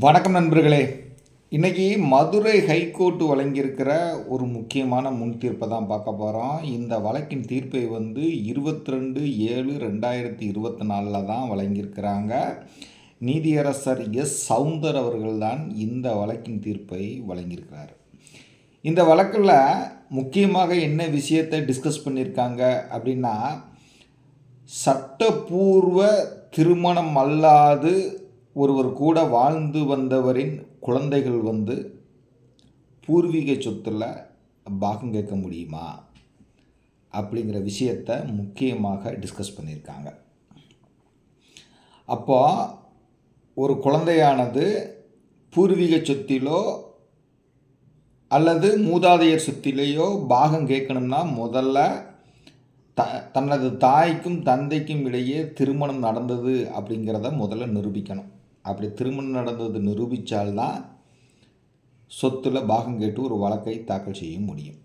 வணக்கம் நண்பர்களே. இன்றைக்கி மதுரை ஹைகோர்ட்டு வழங்கியிருக்கிற ஒரு முக்கியமான முன் தீர்ப்பை தான் பார்க்க போகிறோம் இந்த வழக்கின் தீர்ப்பை வந்து இருபத்தி ரெண்டு ஏழு ரெண்டாயிரத்தி இருபத்தி நாலில் தான் வழங்கியிருக்கிறாங்க. நீதியரசர் எஸ். சவுந்தர் அவர்கள் தான் இந்த வழக்கின் தீர்ப்பை வழங்கியிருக்கிறார். இந்த வழக்கில் முக்கியமாக என்ன விஷயத்தை டிஸ்கஸ் பண்ணியிருக்காங்க அப்படின்னா சட்டப்பூர்வ திருமணம் அல்லாது ஒருவர் கூட வாழ்ந்து வந்தவரின் குழந்தைகள் வந்து பூர்வீக சொத்தில் பாகம் கேட்க முடியுமா? அப்படிங்கிற விஷயத்தை முக்கியமாக டிஸ்கஸ் பண்ணியிருக்காங்க. அப்போ ஒரு குழந்தையானது பூர்வீக சொத்திலோ அல்லது மூதாதையர் சொத்திலேயோ பாகம் கேட்கணும்னா முதல்ல த தனது தாய்க்கும் தந்தைக்கும் இடையே திருமணம் நடந்தது அப்படிங்கிறத முதல்ல நிரூபிக்கணும். அப்படி திருமணம் நடந்தது நிரூபித்தால்தான் சொத்தில் பாகம் கேட்டு ஒரு வழக்கை தாக்கல் செய்ய முடியும்.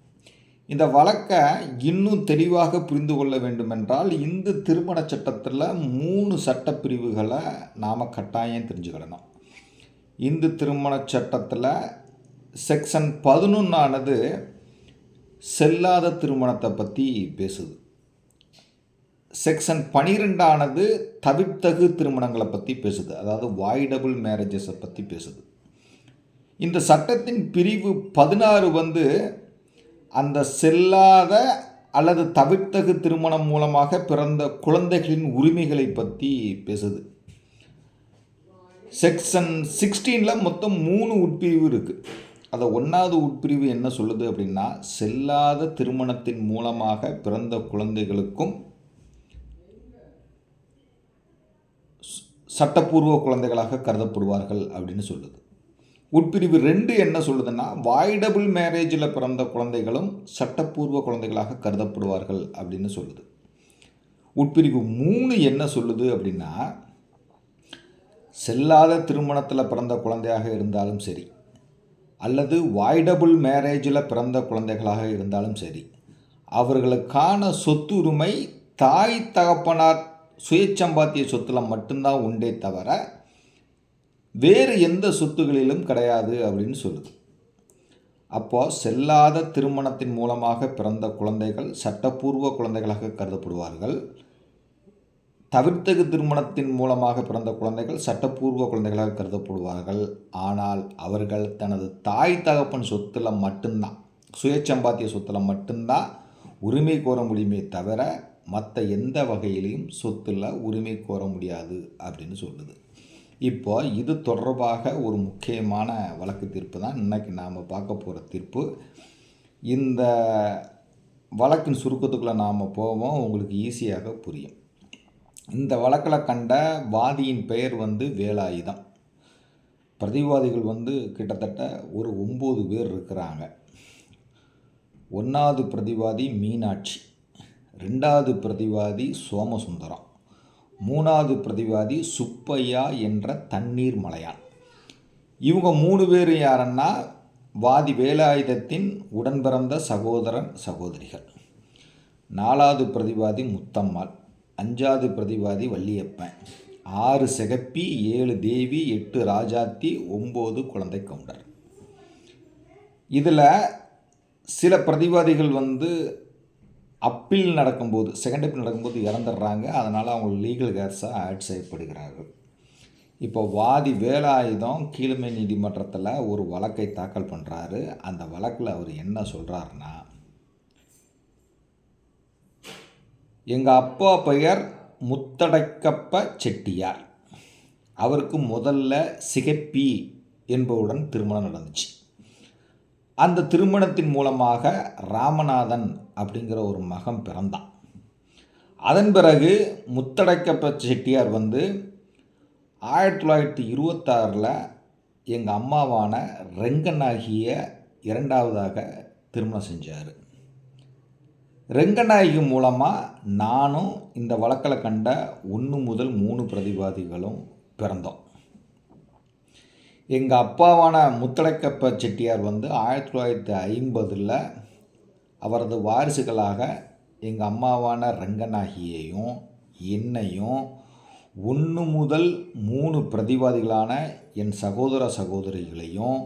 இந்த வழக்கை இன்னும் தெளிவாக புரிந்து கொள்ள வேண்டுமென்றால் இந்த திருமண சட்டத்தில் மூணு சட்டப்பிரிவுகளை நாம் கட்டாயம் தெரிஞ்சுக்கிடணும். இந்து திருமண சட்டத்தில் செக்ஷன் பதினொன்றானது செல்லாத திருமணத்தை பற்றி பேசுது. செக்ஷன் பனிரெண்டானது தவிர்த்தகு திருமணங்களை பற்றி பேசுது. அதாவது வாய்டபுள் மேரேஜஸை பற்றி பேசுது. இந்த சட்டத்தின் பிரிவு பதினாறு வந்து அந்த செல்லாத அல்லது தவிர்த்தகு திருமணம் மூலமாக பிறந்த குழந்தைகளின் உரிமைகளை பற்றி பேசுது. செக்ஷன் சிக்ஸ்டீனில் மொத்தம் மூணு உட்பிரிவு இருக்குது அதை ஒன்றாவது உட்பிரிவு என்ன சொல்லுது அப்படின்னா செல்லாத திருமணத்தின் மூலமாக பிறந்த குழந்தைகளுக்கும் சட்டப்பூர்வ குழந்தைகளாக கருதப்படுவார்கள் அப்படின்னு சொல்லுது. உட்பிரிவு ரெண்டு என்ன சொல்லுதுன்னா வாய்டபுள் மேரேஜில் பிறந்த குழந்தைகளும் சட்டப்பூர்வ குழந்தைகளாக கருதப்படுவார்கள் அப்படின்னு சொல்லுது. உட்பிரிவு மூணு என்ன சொல்லுது அப்படின்னா செல்லாத திருமணத்தில் பிறந்த குழந்தையாக இருந்தாலும் சரி அல்லது வாய்டபுள் மேரேஜில் பிறந்த குழந்தைகளாக இருந்தாலும் சரி அவர்களுக்கான சொத்துரிமை தாய் தகப்பனார் சுயச்சம்பாத்திய சொத்தில் மட்டும்தான் உண்டே தவிர வேறு எந்த சொத்துகளிலும் கிடையாது அப்படின்னு சொல்லுது. அப்போது செல்லாத திருமணத்தின் மூலமாக பிறந்த குழந்தைகள் சட்டப்பூர்வ குழந்தைகளாக கருதப்படுவார்கள். தவிர்த்தகு திருமணத்தின் மூலமாக பிறந்த குழந்தைகள் சட்டப்பூர்வ குழந்தைகளாக கருதப்படுவார்கள். ஆனால் அவர்கள் தனது தாய் தகப்பன் சொத்தில் மட்டும்தான் சுயச்சம்பாத்திய சொத்தில் மட்டும்தான் உரிமை கோர முடியுமே தவிர மற்ற எந்த வகையிலையும் சொத்தில் உரிமை கோர முடியாது அப்படின்னு சொல்லுது. இப்போ இது தொடர்பாக ஒரு முக்கியமான வழக்கு தீர்ப்பு தான். இன்றைக்கி நாம் பார்க்க போகிற தீர்ப்பு. இந்த வழக்கின் சுருக்கத்துக்குள்ளே நாம் போவோம். உங்களுக்கு ஈஸியாக புரியும். இந்த வழக்கில் கண்ட வாதியின் பெயர் வந்து வேலாயுதம் பிரதிவாதிகள் வந்து கிட்டத்தட்ட ஒரு ஒம்பது பேர் இருக்கிறாங்க. ஒன்றாவது பிரதிவாதி மீனாட்சி. ரெண்டாவது பிரதிவாதி சோமசுந்தரம். மூணாவது பிரதிவாதி சுப்பையா என்ற தண்ணீர் மலையான். இவங்க மூணு பேர் யாருன்னா வாதி வேலாயுதத்தின் உடன்பிறந்த சகோதரன் சகோதரிகள். நாலாவது பிரதிவாதி முத்தம்மாள் அஞ்சாவது பிரதிவாதி வள்ளியப்பன் ஆறு செகப்பி ஏழு தேவி எட்டு ராஜாத்தி ஒம்பது குழந்தை கவுண்டர். இதில் சில பிரதிவாதிகள் வந்து அப்பீல் நடக்கும்போது செகண்ட் அப்பீல் நடக்கும்போது இறந்துடுறாங்க. அதனால் அவங்க லீகல் கேர்ஸாக ஆட் செய்யப்படுகிறார்கள். இப்போ வாதி வேலாயுதம் கீழமை நீதிமன்றத்தில் ஒரு வழக்கை தாக்கல் பண்ணுறாரு அந்த வழக்கில் அவர் என்ன சொல்கிறாருன்னா எங்கள் அப்பா பெயர் முத்தடைக்கப்ப செட்டியார். அவருக்கு முதல்ல சிகப்பி என்பவுடன் திருமணம் நடந்துச்சு. அந்த திருமணத்தின் மூலமாக ராமநாதன் அப்படிங்கிற ஒரு மகன் பிறந்தான். அதன் பிறகு முத்தடைக்கப்ப செட்டியார் வந்து ஆயிரத்தி தொள்ளாயிரத்தி இருபத்தாறில் எங்கள் அம்மாவான ரெங்கனாகிய இரண்டாவதாக திருமணம் செஞ்சார். ரெங்கநாயகி மூலமாக நானும் இந்த வழக்கில் கண்ட ஒன்று முதல் மூணு பிரதிவாதிகளும் பிறந்தோம். எங்கள் அப்பாவான முத்தடைக்கப்ப செட்டியார் வந்து ஆயிரத்தி தொள்ளாயிரத்தி ஐம்பதில் அவரது வாரிசுகளாக எங்கள் அம்மாவான ரங்கநாகியையும் என்னையும் ஒன்று முதல் மூணு பிரதிவாதிகளான என் சகோதர சகோதரிகளையும்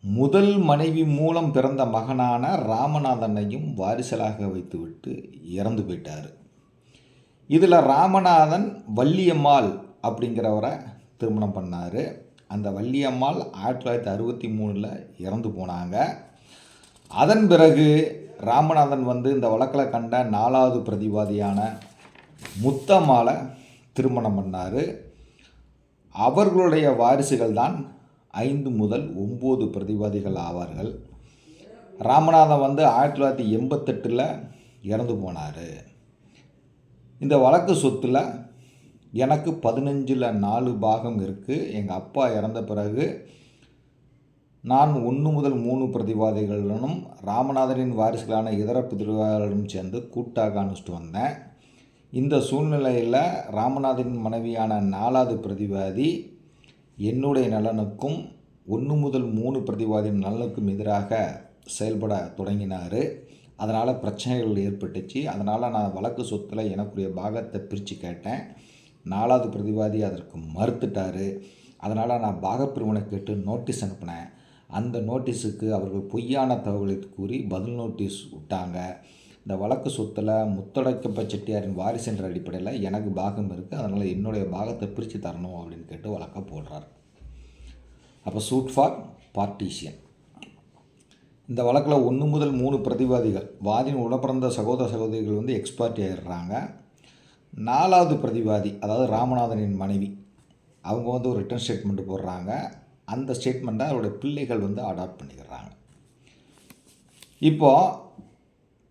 முதல் மனைவி மூலம் பிறந்த மகனான ராமநாதனையும் வாரிசலாக வைத்துவிட்டு இறந்து போயிட்டார். இதில் ராமநாதன் வள்ளியம்மாள் அப்படிங்கிறவரை திருமணம் பண்ணார். அந்த வள்ளியம்மாள் ஆயிரத்தி தொள்ளாயிரத்தி அறுபத்தி மூணில் இறந்து போனாங்க. அதன் பிறகு ராமநாதன் வந்து இந்த வழக்கில் கண்ட நாலாவது பிரதிவாதியான முத்தம்மாளை திருமணம் பண்ணார். அவர்களுடைய வாரிசுகள் தான் ஐந்து முதல் ஒம்பது பிரதிவாதிகள் ஆவார்கள். ராமநாதன் வந்து ஆயிரத்தி தொள்ளாயிரத்தி எண்பத்தெட்டில் இறந்து போனார். இந்த வழக்கு சொத்தில் எனக்கு பதினஞ்சில் நாலு பாகம் இருக்குது எங்கள் அப்பா இறந்த பிறகு நான் ஒன்று முதல் மூணு பிரதிவாதிகளுடனும் ராமநாதனின் வாரிசுகளான இதர பிரதிவாதிகளுடன் சேர்ந்து கூட்டாக அனுப்பிச்சிட்டு வந்தேன். இந்த சூழ்நிலையில் ராமநாதனின் மனைவியான நாலாவது பிரதிவாதி என்னுடைய நலனுக்கும் ஒன்று முதல் மூணு பிரதிவாதியின் நலனுக்கும் எதிராக செயல்பட தொடங்கினார். அதனால் பிரச்சனைகள் ஏற்பட்டுச்சு. அதனால் நான் வழக்கு சொத்தில் எனக்குரிய பாகத்தை பிரித்து கேட்டேன். நாலாவது பிரதிவாதி அதற்கு மறுத்துட்டார். அதனால் நான் பாகப்பிரிவினை கேட்டு நோட்டீஸ் அனுப்பினேன். அந்த நோட்டீஸுக்கு அவர்கள் பொய்யான தகவலை கூறி பதில் நோட்டீஸ் விட்டாங்க. இந்த வழக்கு சொத்தில் முத்தடைக்கப்ப செட்டியாரின் வாரிசு என்ற அடிப்படையில் எனக்கு பாகம் இருக்குது அதனால் என்னுடைய பாகத்தை பிரித்து தரணும் அப்படின்னு கேட்டு வழக்கை போடுறார். அப்போ சூட் ஃபார் பார்ட்டிஷியன். இந்த வழக்கில் ஒன்று முதல் மூணு பிரதிவாதிகள் வாதியின் உடப்பிறந்த சகோதர சகோதரிகள் வந்து எக்ஸ்பார்ட்டி ஆயிடுறாங்க. நாலாவது பிரதிவாதி அதாவது ராமநாதனின் மனைவி அவங்க வந்து ஒரு ரிட்டர்ன் ஸ்டேட்மெண்ட் போடுறாங்க. அந்த ஸ்டேட்மெண்ட்டை அவருடைய பிள்ளைகள் வந்து அடாப்ட் பண்ணிக்கிறாங்க. இப்போது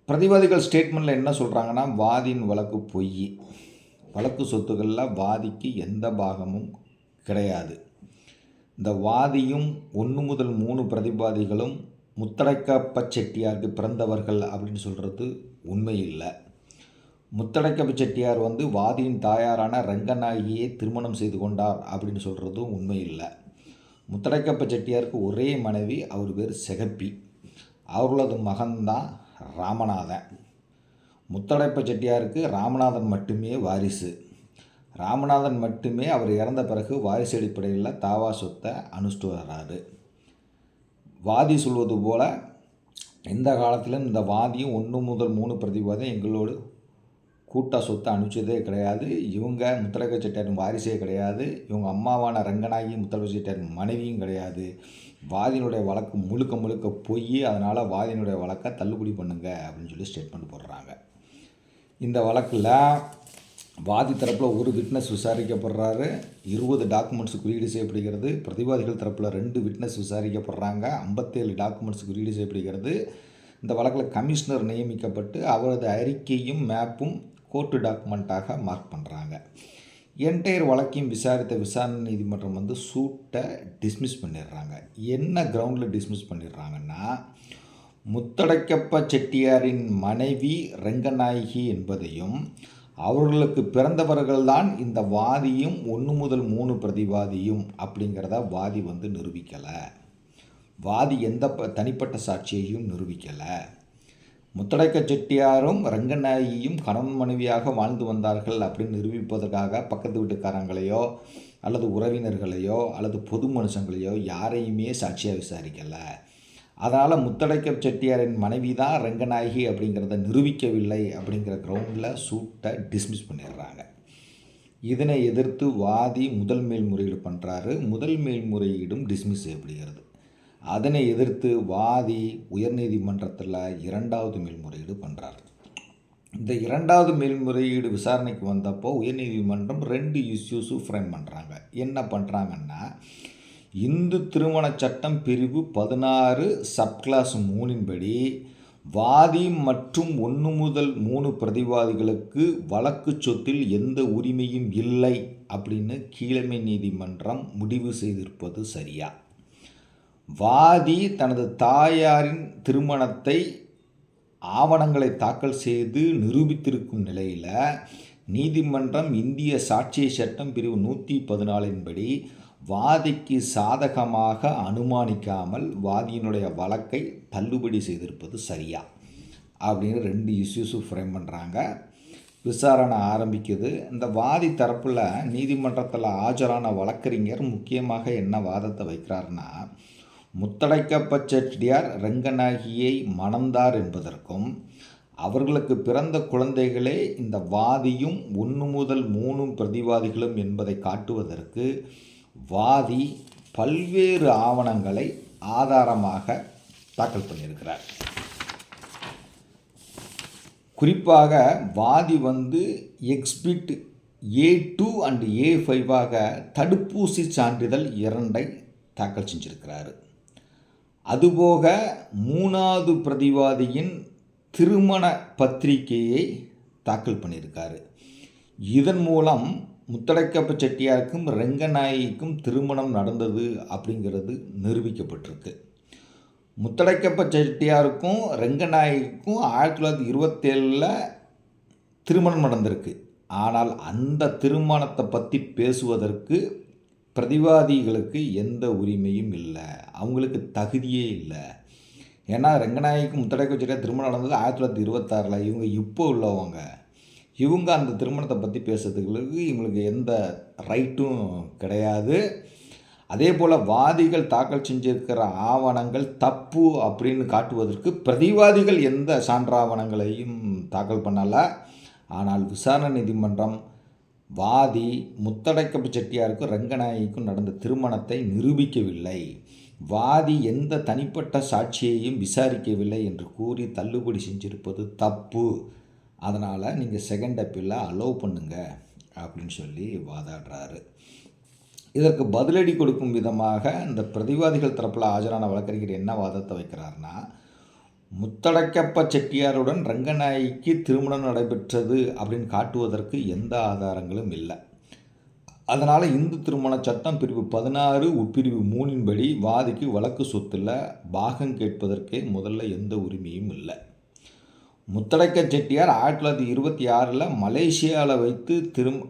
பிரதிவாதிகள் ஸ்டேட்மெண்ட்டில் என்ன சொல்கிறாங்கன்னா வாதியின் வழக்கு பொய். வழக்கு சொத்துக்களில் வாதிக்கு எந்த பாகமும் கிடையாது. இந்த வாதியும் ஒன்று முதல் மூணு பிரதிவாதிகளும் முத்தடைக்கப்ப செட்டியாருக்கு பிறந்தவர்கள் அப்படின்னு சொல்கிறது உண்மை இல்லை. முத்தடைக்கப்ப செட்டியார் வந்து வாதியின் தாயாரான ரங்கநாயகியை திருமணம் செய்து கொண்டார் அப்படின்னு சொல்கிறதும் உண்மை இல்லை. முத்தடைக்கப்ப செட்டியாருக்கு ஒரே மனைவி அவர் பேர் செகப்பி. அவர்களது மகன்தான் ராமநாதன். முத்தடைப்ப செட்டியாருக்கு ராமநாதன் மட்டுமே வாரிசு. ராமநாதன் மட்டுமே அவர் இறந்த பிறகு வாரிசு அடிப்படையில் தாவா சொத்தை அனுஷ்டு வர்றாரு வாதி சொல்வது போல் எந்த காலத்திலும் இந்த வாதியும் ஒன்று முதல் மூணு பிரதிவாதம் எங்களோடு கூட்டா சொத்தை அனுப்பிச்சதே கிடையாது. இவங்க முத்தலக செட்டியாரின் வாரிசே கிடையாது. இவங்க அம்மாவான ரங்கநாயகி முத்தலக செட்டியாரின் மனைவியும் கிடையாது. வாதியினுடைய வழக்கு முழுக்க முழுக்க போய் அதனால் வாதியினுடைய வழக்கை தள்ளுபடி பண்ணுங்க அப்படின்னு சொல்லி ஸ்டேட்மெண்ட் போடுறாங்க. இந்த வழக்கில் வாதி தரப்பில் ஒரு விட்னஸ் விசாரிக்கப்படுறாரு. இருபது டாக்குமெண்ட்ஸ் குறியீடு செய்யப்படுகிறது. பிரதிவாதிகள் தரப்பில் ரெண்டு விட்னஸ் விசாரிக்கப்படுறாங்க. ஐம்பத்தேழு டாக்குமெண்ட்ஸ் குறியீடு செய்யப்படுகிறது. இந்த வழக்கில் கமிஷனர் நியமிக்கப்பட்டு அவரது அறிக்கையும் மேப்பும் கோர்ட்டு டாக்குமெண்ட்டாக மார்க் பண்ணுறாங்க என்டையர் வழக்கையும் விசாரித்த விசாரணை நீதிமன்றம் வந்து சூட்டை டிஸ்மிஸ் பண்ணிடுறாங்க. என்ன கிரவுண்டில் டிஸ்மிஸ் பண்ணிடுறாங்கன்னா முத்தடைக்கப்ப செட்டியாரின் மனைவி ரங்கநாயகி என்பதையும் அவர்களுக்கு பிறந்தவர்கள்தான் இந்த வாதியும் ஒன்று முதல் மூணு பிரதிவாதியும் அப்படிங்கிறத வாதி வந்து நிரூபிக்கலை. வாதி எந்த ப தனிப்பட்ட சாட்சியையும் நிரூபிக்கலை. முத்தடைக்க செட்டியாரும் ரங்கநாயகியும் கணவன் மனைவியாக வாழ்ந்து வந்தார்கள் அப்படின்னு நிரூபிப்பதற்காக பக்கத்து வீட்டுக்காரங்களையோ அல்லது உறவினர்களையோ அல்லது பொது மனுஷங்களையோ யாரையுமே சாட்சியாக விசாரிக்கலை. அதனால் முத்தடைக்க செட்டியாரின் மனைவி தான் ரங்கநாயகி அப்படிங்கிறத நிரூபிக்கவில்லை அப்படிங்கிற கிரவுண்டில் சூட்டை டிஸ்மிஸ் பண்ணிடுறாங்க. இதனை எதிர்த்து வாதி முதல் மேல்முறையீடு பண்ணுறாரு முதல் மேல்முறையீடும் டிஸ்மிஸ் செய்யப்படுகிறது அதனை எதிர்த்து வாதி உயர்நீதிமன்றத்தில் இரண்டாவது மேல்முறையீடு பண்ணுறாரு இந்த இரண்டாவது மேல்முறையீடு விசாரணைக்கு வந்தப்போ உயர்நீதிமன்றம் ரெண்டு இஷ்யூஸும் ஃப்ரேம் பண்ணுறாங்க என்ன பண்ணுறாங்கன்னா இந்து திருமண சட்டம் பிரிவு பதினாறு சப்கிளாஸ் மூணின்படி வாதி மற்றும் ஒன்று முதல் மூணு பிரதிவாதிகளுக்கு வழக்கு சொத்தில் எந்த உரிமையும் இல்லை அப்படின்னு கீழமை நீதிமன்றம் முடிவு செய்திருப்பது சரியா? வாதி தனது தாயாரின் திருமணத்தை ஆவணங்களை தாக்கல் செய்து நிரூபித்திருக்கும் நிலையில் நீதிமன்றம் இந்திய சாட்சிய சட்டம் பிரிவு நூற்றி பதினாலின்படி வாதிக்கு சாதகமாக அனுமானிக்காமல் வாதியினுடைய வழக்கை தள்ளுபடி செய்திருப்பது சரியா? அப்படின்னு ரெண்டு இஷ்யூஸும் ஃப்ரேம் பண்ணுறாங்க விசாரணை ஆரம்பிக்குது. இந்த வாதி தரப்பில் நீதிமன்றத்தில் ஆஜரான வழக்கறிஞர் முக்கியமாக என்ன வாதத்தை வைக்கிறாருன்னா முத்தடைக்கப்ப செட்டியார் ரங்கநாயகியை மணந்தார் என்பதற்கும் அவர்களுக்கு பிறந்த குழந்தைகளே இந்த வாதியும் ஒன்று முதல் மூணும் பிரதிவாதிகளும் என்பதை காட்டுவதற்கு வாதி பல்வேறு ஆவணங்களை ஆதாரமாக தாக்கல் பண்ணியிருக்கிறார். குறிப்பாக வாதி வந்து எக்ஸ்பிட் ஏ டூ அண்ட் ஏ ஃபைவாக தடுப்பூசி சான்றிதழ் இரண்டை தாக்கல் செஞ்சிருக்கிறாரு. அதுபோக மூணாவது பிரதிவாதியின் திருமண பத்திரிகையை தாக்கல் பண்ணியிருக்காரு. இதன் மூலம் முத்தடைக்கப்ப செட்டியாருக்கும் ரெங்கநாயகிக்கும் திருமணம் நடந்தது அப்படிங்கிறது நிரூபிக்கப்பட்டிருக்கு. முத்தடைக்கப்ப செட்டியாருக்கும் ரெங்கநாயகிக்கும் ஆயிரத்தி தொள்ளாயிரத்தி இருபத்தேழில் திருமணம் நடந்திருக்கு. ஆனால் அந்த திருமணத்தை பற்றி பேசுவதற்கு பிரதிவாதிகளுக்கு எந்த உரிமையும் இல்லை. அவங்களுக்கு தகுதியே இல்லை. ஏன்னா ரெங்கநாயகிக்கும் முத்தடைக்கு வச்சுட்டா திருமணம் நடந்தது ஆயிரத்தி தொள்ளாயிரத்தி இருபத்தாறில் இவங்க இப்போ உள்ளவங்க. இவங்க அந்த திருமணத்தை பற்றி பேசுறதுக்கு இவங்களுக்கு எந்த ரைட்டும் கிடையாது. அதே போல் வாதிகள் தாக்கல் செஞ்சிருக்கிற ஆவணங்கள் தப்பு அப்படின்னு காட்டுவதற்கு பிரதிவாதிகள் எந்த சான்றாவணங்களையும் தாக்கல் பண்ணலை. ஆனால் விசாரணை நீதிமன்றம் வாதி முத்தடைக்கப்பு செட்டியாருக்கும் ரங்கநாயகிக்கும் நடந்த திருமணத்தை நிரூபிக்கவில்லை. வாதி எந்த தனிப்பட்ட சாட்சியையும் விசாரிக்கவில்லை என்று கூறி தள்ளுபடி செஞ்சிருப்பது தப்பு. அதனால் நீங்கள் செகண்ட் அப்பீலில் அலோவ் பண்ணுங்க அப்படின்னு சொல்லி வாதாடுறாரு. இதற்கு பதிலடி கொடுக்கும் விதமாக இந்த பிரதிவாதிகள் தரப்பில் ஆஜரான வழக்கறிஞர் என்ன வாதத்தை வைக்கிறார்னா முத்தடைக்கப்ப செட்டியாருடன் ரங்கநாயகிக்கு திருமணம் நடைபெற்றது அப்படின்னு காட்டுவதற்கு எந்த ஆதாரங்களும் இல்லை. அதனால் இந்து திருமண சட்டம் பிரிவு பதினாறு உட்பிரிவு மூணின்படி வாதிக்கு வழக்கு சொத்தில் பாகம் கேட்பதற்கே முதல்ல எந்த உரிமையும் இல்லை. முத்தடைக்க செட்டியார் ஆயிரத்தி தொள்ளாயிரத்தி இருபத்தி ஆறில் மலேசியாவில் வைத்து திரும்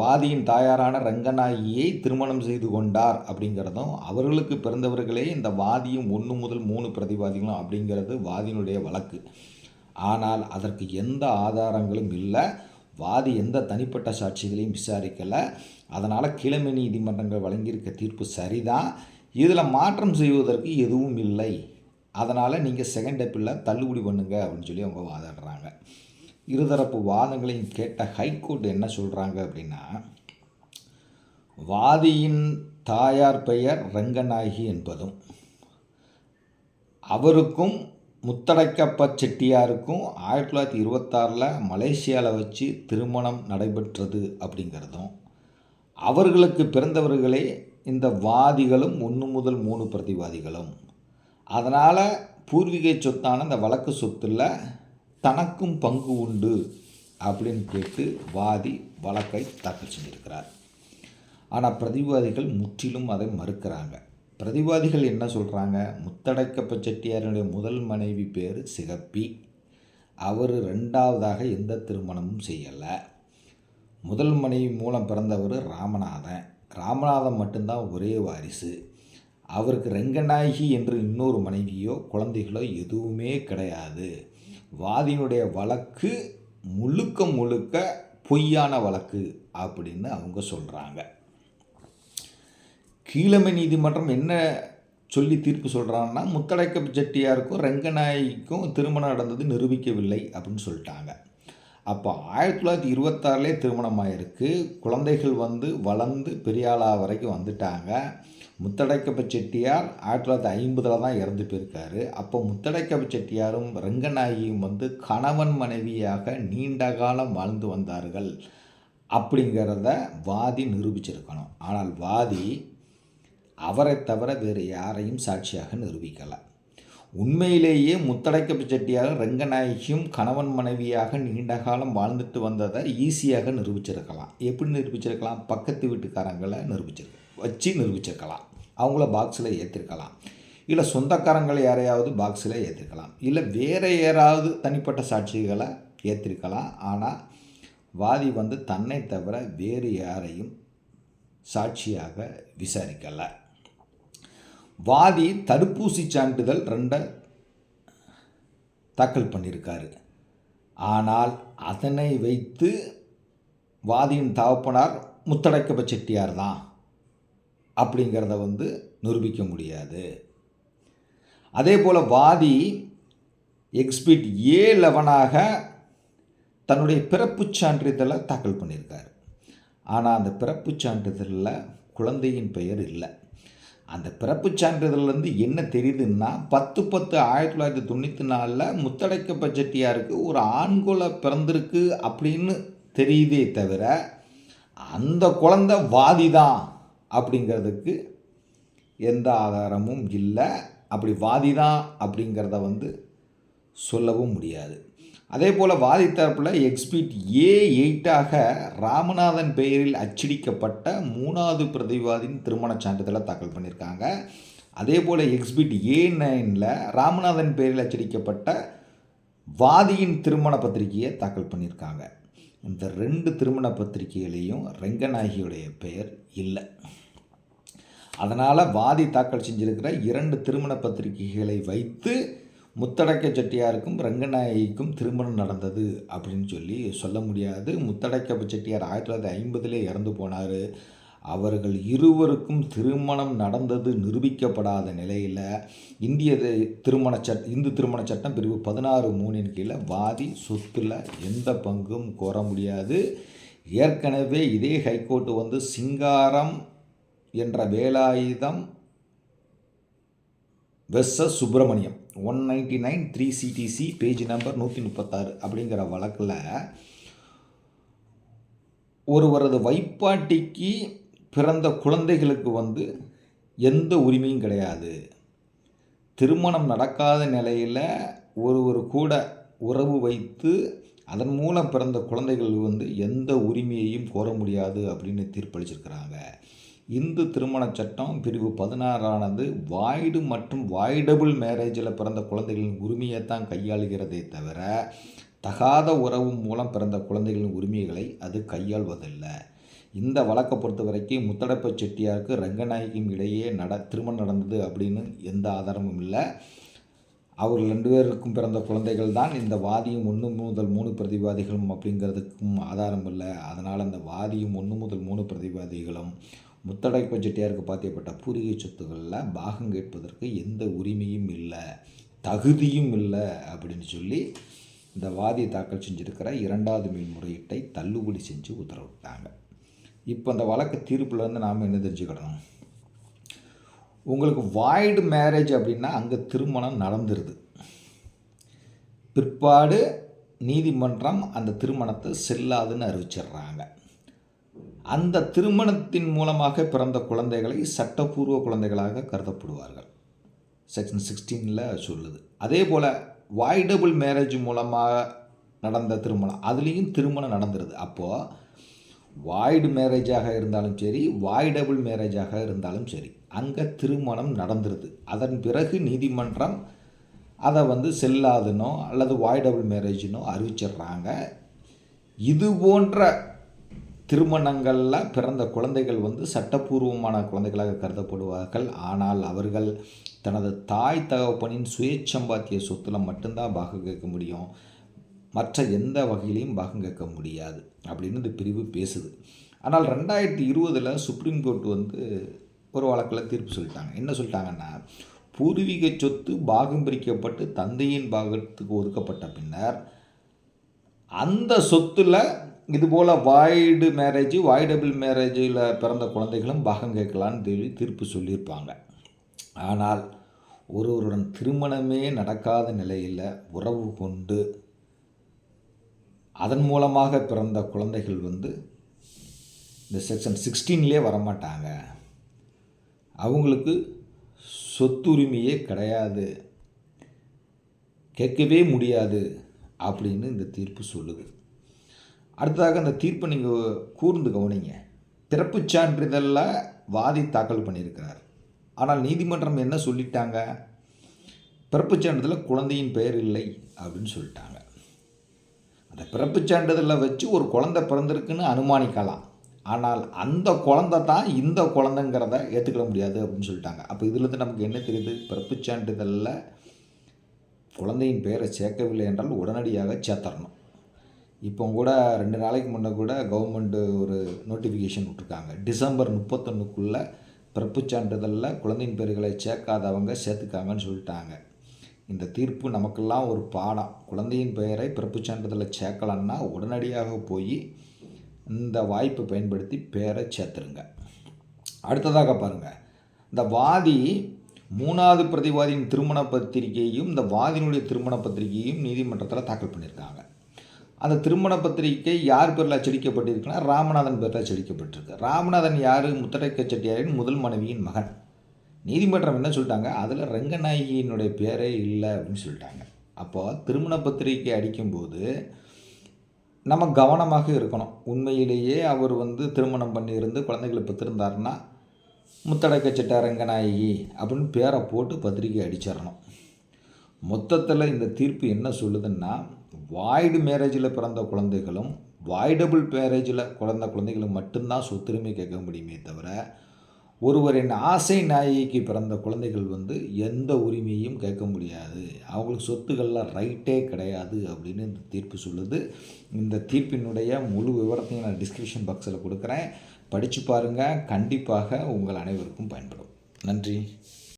வாதியின் தாயாரான ரங்கநாயகியை திருமணம் செய்து கொண்டார் அப்படிங்கிறதும் அவர்களுக்கு பிறந்தவர்களே இந்த வாதியும் ஒன்று முதல் மூணு பிரதிவாதிகளும் அப்படிங்கிறது வாதியினுடைய வழக்கு. ஆனால் அதற்கு எந்த ஆதாரங்களும் இல்லை. வாதி எந்த தனிப்பட்ட சாட்சிகளையும் விசாரிக்கலை. அதனால் கிழமை நீதிமன்றங்கள் வழங்கியிருக்க தீர்ப்பு சரிதான். இதில் மாற்றம் செய்வதற்கு எதுவும் இல்லை. அதனால் நீங்கள் செகண்ட் அப்பில் தள்ளுபடி பண்ணுங்க அப்படின்னு சொல்லி அவங்க வாதாடுறாங்க. இருதரப்பு வாதங்களையும் கேட்ட ஹைகோர்ட் என்ன சொல்கிறாங்க அப்படின்னா வாதியின் தாயார் பெயர் ரங்கநாயகி என்பதும் அவருக்கும் முத்தடைக்கப்ப செட்டியாருக்கும் ஆயிரத்தி தொள்ளாயிரத்தி இருபத்தாறில் மலேசியாவில் வச்சு திருமணம் நடைபெற்றது அப்படிங்கிறதும் அவர்களுக்கு பிறந்தவர்களே இந்த வாதிகளும் ஒன்று முதல் மூணு பிரதிவாதிகளும். அதனால் பூர்வீக சொத்தான அந்த வழக்கு சொத்தில் தனக்கும் பங்கு உண்டு அப்படின்னு கேட்டு வாதி வழக்கை தாக்கல் செஞ்சிருக்கிறார். ஆனால் பிரதிவாதிகள் முற்றிலும் அதை மறுக்கிறாங்க. பிரதிவாதிகள் என்ன சொல்கிறாங்க முத்தடைக்கப்ப செட்டியாரனுடைய முதல் மனைவி பேர் சிகப்பி. அவர் ரெண்டாவதாக எந்த திருமணமும் செய்யலை. முதல் மனைவி மூலம் பிறந்தவர் ராமநாதன். ராமநாதன் மட்டும்தான் ஒரே வாரிசு. அவருக்கு ரெங்கநாயகி என்று இன்னொரு மனைவியோ குழந்தைகளோ எதுவுமே கிடையாது. வாதியினுடைய வழக்கு முழுக்க முழுக்க பொய்யான வழக்கு அப்படின்னு அவங்க சொல்கிறாங்க கீழமை நீதிமன்றம் என்ன சொல்லி தீர்ப்பு சொல்கிறாங்கன்னா முத்தடைக்க செட்டியாருக்கும் ரெங்கநாயகிக்கும் திருமணம் நடந்தது நிரூபிக்கவில்லை அப்படின்னு சொல்லிட்டாங்க. அப்போ ஆயிரத்தி தொள்ளாயிரத்தி இருபத்தாறுலேயே திருமணம் ஆயிருக்கு குழந்தைகள் வந்து வளர்ந்து பெரியாளா வரைக்கும் வந்துட்டாங்க. முத்தடைக்கப்ப செட்டியார் ஆயிரத்தி தொள்ளாயிரத்தி ஐம்பதில் தான் இறந்து போயிருக்காரு. அப்போ முத்தடைக்கப்ப செட்டியாரும் ரங்கநாயகியும் வந்து கணவன் மனைவியாக நீண்ட காலம் வாழ்ந்து வந்தார்கள் அப்படிங்கிறத வாதி நிரூபிச்சிருக்கணும். ஆனால் வாதி அவரை தவிர வேறு யாரையும் சாட்சியாக நிரூபிக்கலை. உண்மையிலேயே முத்தடைக்கப்ப செட்டியாரும் ரங்கநாயகியும் கணவன் மனைவியாக நீண்ட காலம் வாழ்ந்துட்டு வந்ததை ஈஸியாக நிரூபிச்சிருக்கலாம். எப்படி நிரூபிச்சிருக்கலாம்? பக்கத்து வீட்டுக்காரங்களை நிரூபிச்சிருக்க வச்சு நிரூபிச்சிருக்கலாம். அவங்கள பாக்ஸில் ஏற்றிருக்கலாம் இல்லை சொந்தக்காரங்களை யாரையாவது பாக்ஸில் ஏற்றிருக்கலாம் இல்லை வேறு யாராவது தனிப்பட்ட சாட்சிகளை ஏற்றிருக்கலாம் ஆனால் வாதி வந்து தன்னை தவிர வேறு யாரையும் சாட்சியாக விசாரிக்கலை. வாதி தடுப்பூசி சான்றிதழ் ரெண்டை தாக்கல் பண்ணியிருக்காரு ஆனால் அதனை வைத்து வாதியின் தகப்பனார் முத்தடைக்கப்ப செட்டியார் தான். அப்படிங்கிறத வந்து நிரூபிக்க முடியாது. அதே போல் வாதி எக்ஸ்பிட் ஏ லெவனாக தன்னுடைய பிறப்புச் சான்றிதழை தாக்கல் பண்ணியிருக்கார். ஆனால் அந்த பிறப்புச் சான்றிதழில் குழந்தையின் பெயர் இல்லை. அந்த பிறப்புச் சான்றிதழ்லேருந்து என்ன தெரியுதுன்னா பத்து பத்து ஆயிரத்தி தொள்ளாயிரத்தி தொண்ணூற்றி நாலில் முத்தடைக்கப்ப செட்டியாருக்கு ஒரு ஆண்குல பிறந்திருக்கு அப்படின்னு தெரியுதே தவிர அந்த குழந்தை வாதி தான் அப்படிங்கிறதுக்கு எந்த ஆதாரமும் இல்லை. அப்படி வாதி தான் அப்படிங்கிறத வந்து சொல்லவும் முடியாது. அதே போல் வாதி தரப்பில் எக்ஸ்பீட் ஏ எயிட்டாக ராமநாதன் பெயரில் அச்சடிக்கப்பட்ட மூணாவது பிரதிவாதியின் திருமணச் சான்றிதழை தாக்கல் பண்ணியிருக்காங்க. அதே போல் எக்ஸ்பிட் ஏ நைனில் ராமநாதன் பெயரில் அச்சடிக்கப்பட்ட வாதியின் திருமண பத்திரிகையை தாக்கல் பண்ணியிருக்காங்க. இந்த ரெண்டு திருமண பத்திரிகையிலையும் ரெங்கநாயகியுடைய பெயர் இல்லை. அதனால் வாதி தாக்கல் செஞ்சிருக்கிற இரண்டு திருமண பத்திரிகைகளை வைத்து முத்தடக்க செட்டியாருக்கும் ரங்கநாயகிக்கும் திருமணம் நடந்தது அப்படின்னு சொல்லி சொல்ல முடியாது. முத்தடக்க செட்டியார் ஆயிரத்தி தொள்ளாயிரத்தி ஐம்பதிலே இறந்து போனார். அவர்கள் இருவருக்கும் திருமணம் நடந்தது நிரூபிக்கப்படாத நிலையில் இந்திய திருமண சட் இந்து திருமண சட்டம் பிரிவு பதினாறு மூணின் கீழே வாதி சொத்துல எந்த பங்கும் கோர முடியாது. ஏற்கனவே இதே ஹைகோர்ட்டு வந்து சிங்காரம் என்ற Velayudham versus S Subramaniam. One ninety nine three CTC page number நூற்றி முப்பத்தாறு அப்படிங்கிற வழக்கில் ஒருவரது வைப்பாட்டிக்கு பிறந்த குழந்தைகளுக்கு வந்து எந்த உரிமையும் கிடையாது. திருமணம் நடக்காத நிலையில் ஒருவர் கூட உறவு வைத்து அதன் மூலம் பிறந்த குழந்தைகள் வந்து எந்த உரிமையையும் கோர முடியாது அப்படின்னு தீர்ப்பளிச்சிருக்கிறாங்க. இந்து திருமண சட்டம் பிரிவு பதினாறானது வாய்டு மற்றும் வாய்டபுள் மேரேஜில் பிறந்த குழந்தைகளின் உரிமையை தான் கையாளுகிறதே தவிர தகாத உறவு மூலம் பிறந்த குழந்தைகளின் உரிமைகளை அது கையாள்வதில்லை. இந்த வழக்கை பொறுத்த வரைக்கும் முத்தடப்ப செட்டியாருக்கு ரங்கநாயகியும் இடையே நட திருமணம் நடந்தது அப்படின்னு எந்த ஆதாரமும் இல்லை. அவர் ரெண்டு பேருக்கும் பிறந்த குழந்தைகள் தான். இந்த வாதியும் ஒன்று முதல் மூணு பிரதிவாதிகளும் அப்படிங்கிறதுக்கும் ஆதாரம் இல்லை. அதனால் அந்த வாதியும் ஒன்று முதல் மூணு பிரதிவாதிகளும் முத்தடைப்ப செட்டியாருக்கு பாத்தியப்பட்ட பூர்வீக சொத்துக்களில் பாகம் கேட்பதற்கு எந்த உரிமையும் இல்லை தகுதியும் இல்லை அப்படின்னு சொல்லி இந்த வாதி தாக்கல் செஞ்சுருக்கிற இரண்டாவது மேல்முறையீட்டை தள்ளுபடி செஞ்சு உத்தரவிட்டாங்க. இப்போ அந்த வழக்கு தீர்ப்புலேருந்து நாம் என்ன தெரிஞ்சுக்கிடணும் உங்களுக்கு வாய்டு மேரேஜ் அப்படின்னா அங்கே திருமணம் நடந்துருது. பிற்பாடு நீதிமன்றம் அந்த திருமணத்தை செல்லாதுன்னு அறிவிச்சிடுறாங்க. அந்த திருமணத்தின் மூலமாக பிறந்த குழந்தைகளை சட்டப்பூர்வ குழந்தைகளாக கருதப்படுவார்கள். செக்ஷன் சிக்ஸ்டீனில் சொல்லுது. அதே போல் வாய்டபுள் மேரேஜ் மூலமாக நடந்த திருமணம் அதுலேயும் திருமணம் நடந்துருது. அப்போது வாய்டு மேரேஜாக இருந்தாலும் சரி வாய்டபுள் மேரேஜாக இருந்தாலும் சரி அங்கே திருமணம் நடந்துருது. அதன் பிறகு நீதிமன்றம் அதை வந்து செல்லாதுனோ அல்லது வாய்டபுள் மேரேஜ்னோ அறிவிச்சிடுறாங்க. இது போன்ற திருமணங்களில் பிறந்த குழந்தைகள் வந்து சட்டப்பூர்வமான குழந்தைகளாக கருதப்படுவார்கள். ஆனால் அவர்கள் தனது தாய் தகப்பனின் சுயச்சம்பாத்திய சொத்துல மட்டும்தான் பாகம் கேட்க முடியும். மற்ற எந்த வகையிலையும் பாகம் கேட்க முடியாது. அப்படின்னு இந்த பிரிவு பேசுது. ஆனால் ரெண்டாயிரத்தி இருபதில் சுப்ரீம் கோர்ட் வந்து ஒரு வழக்கில் தீர்ப்பு சொல்லிட்டாங்க. என்ன சொல்லிட்டாங்கன்னா பூர்வீக சொத்து பாகம் பிரிக்கப்பட்டு தந்தையின் பாகத்துக்கு ஒதுக்கப்பட்ட பின்னர் அந்த சொத்துல இதுபோல் வாய்டு மேரேஜ் வாய்டபிள் மேரேஜில் பிறந்த குழந்தைகளும் பாகம் கேட்கலான்னு சொல்லி தீர்ப்பு சொல்லியிருப்பாங்க. ஆனால் ஒருவருடன் திருமணமே நடக்காத நிலையில் உறவு கொண்டு அதன் மூலமாக பிறந்த குழந்தைகள் வந்து இந்த செக்ஷன் சிக்ஸ்டீன்லேயே வரமாட்டாங்க. அவங்களுக்கு சொத்துரிமையே கிடையாது. கேட்கவே முடியாது அப்படின்னு இந்த தீர்ப்பு சொல்லுது. அடுத்ததாக அந்த தீர்ப்பை நீங்கள் கூர்ந்து கவனிங்க. பிறப்புச் சான்றிதழில் வாதி தாக்கல் பண்ணியிருக்கிறார். ஆனால் நீதிமன்றம் என்ன சொல்லிட்டாங்க? பிறப்புச் சான்றிதழில் குழந்தையின் பெயர் இல்லை அப்படின்னு சொல்லிட்டாங்க. அந்த பிறப்பு சான்றிதழில் வச்சு ஒரு குழந்தை பிறந்திருக்குன்னு அனுமானிக்கலாம். ஆனால் அந்த குழந்தை தான் இந்த குழந்தைங்கிறத ஏற்றுக்கிட முடியாது அப்படின்னு சொல்லிட்டாங்க. அப்போ இதுலேருந்து நமக்கு என்ன தெரியுது? பிறப்பு சான்றிதழில் குழந்தையின் பெயரை சேர்க்கவில்லை என்றால் உடனடியாக சேர்த்தரணும். இப்போ கூட ரெண்டு நாளைக்கு முன்னே கூட கவர்மெண்ட்டு ஒரு நோட்டிஃபிகேஷன் விட்ருக்காங்க டிசம்பர் முப்பத்தொன்றுக்குள்ளே பிறப்பு சான்றிதழில் குழந்தையின் பேர்களை சேர்க்காதவங்க சேர்த்துக்காங்கன்னு சொல்லிட்டாங்க. இந்த தீர்ப்பு நமக்கெல்லாம் ஒரு பாடம். குழந்தையின் பெயரை பிறப்புச் சான்றிதழில் சேர்க்கலன்னா உடனடியாக போய் இந்த வாய்ப்பை பயன்படுத்தி பேரை சேர்த்துருங்க. அடுத்ததாக பாருங்கள் இந்த வாதி மூணாவது பிரதிவாதியின் திருமண பத்திரிகையும் இந்த வாதியினுடைய திருமண பத்திரிகையும் நீதிமன்றத்தில் தாக்கல் பண்ணியிருக்காங்க. அந்த திருமண பத்திரிகை யார் பேரில் அச்சடிக்கப்பட்டிருக்குன்னா ராமநாதன் பேரில் அச்சடிக்கப்பட்டிருக்கு. ராமநாதன் யார்? முத்தரைக்க செட்டியாரின் முதல் மனைவியின் மகன். நீதிமன்றம் என்ன சொல்லிட்டாங்க? அதில் ரங்கநாயகியினுடைய பேரே இல்லை அப்படின்னு சொல்லிட்டாங்க. அப்போ திருமண பத்திரிகை அடிக்கும்போது நம்ம கவனமாக இருக்கணும். உண்மையிலேயே அவர் வந்து திருமணம் பண்ணியிருந்து குழந்தைகளை பெற்றிருந்தாருன்னா முத்தடக்க சிட்ட ரங்கநாயகி அப்படின்னு பேரை போட்டு பத்திரிக்கை அடிச்சிடணும். மொத்தத்தில் இந்த தீர்ப்பு என்ன சொல்லுதுன்னா வாய்டு மேரேஜில் பிறந்த குழந்தைகளும் வாய்டபுள் மேரேஜில் குழந்த குழந்தைகளும் மட்டும்தான் சொத்துரிமை கேட்க முடியுமே தவிர ஒருவரின் ஆசை நாயகிக்கு பிறந்த குழந்தைகள் வந்து எந்த உரிமையும் கேட்க முடியாது. அவங்களுக்கு சொத்துக்கள்லாம் ரைட்டே கிடையாது அப்படின்னு இந்த தீர்ப்பு சொல்லுது. இந்த தீர்ப்பினுடைய முழு விவரத்தையும் நான் டிஸ்கிரிப்ஷன் பாக்ஸில் கொடுக்குறேன். படித்து பாருங்கள் கண்டிப்பாக உங்கள் அனைவருக்கும் பயன்படும். நன்றி.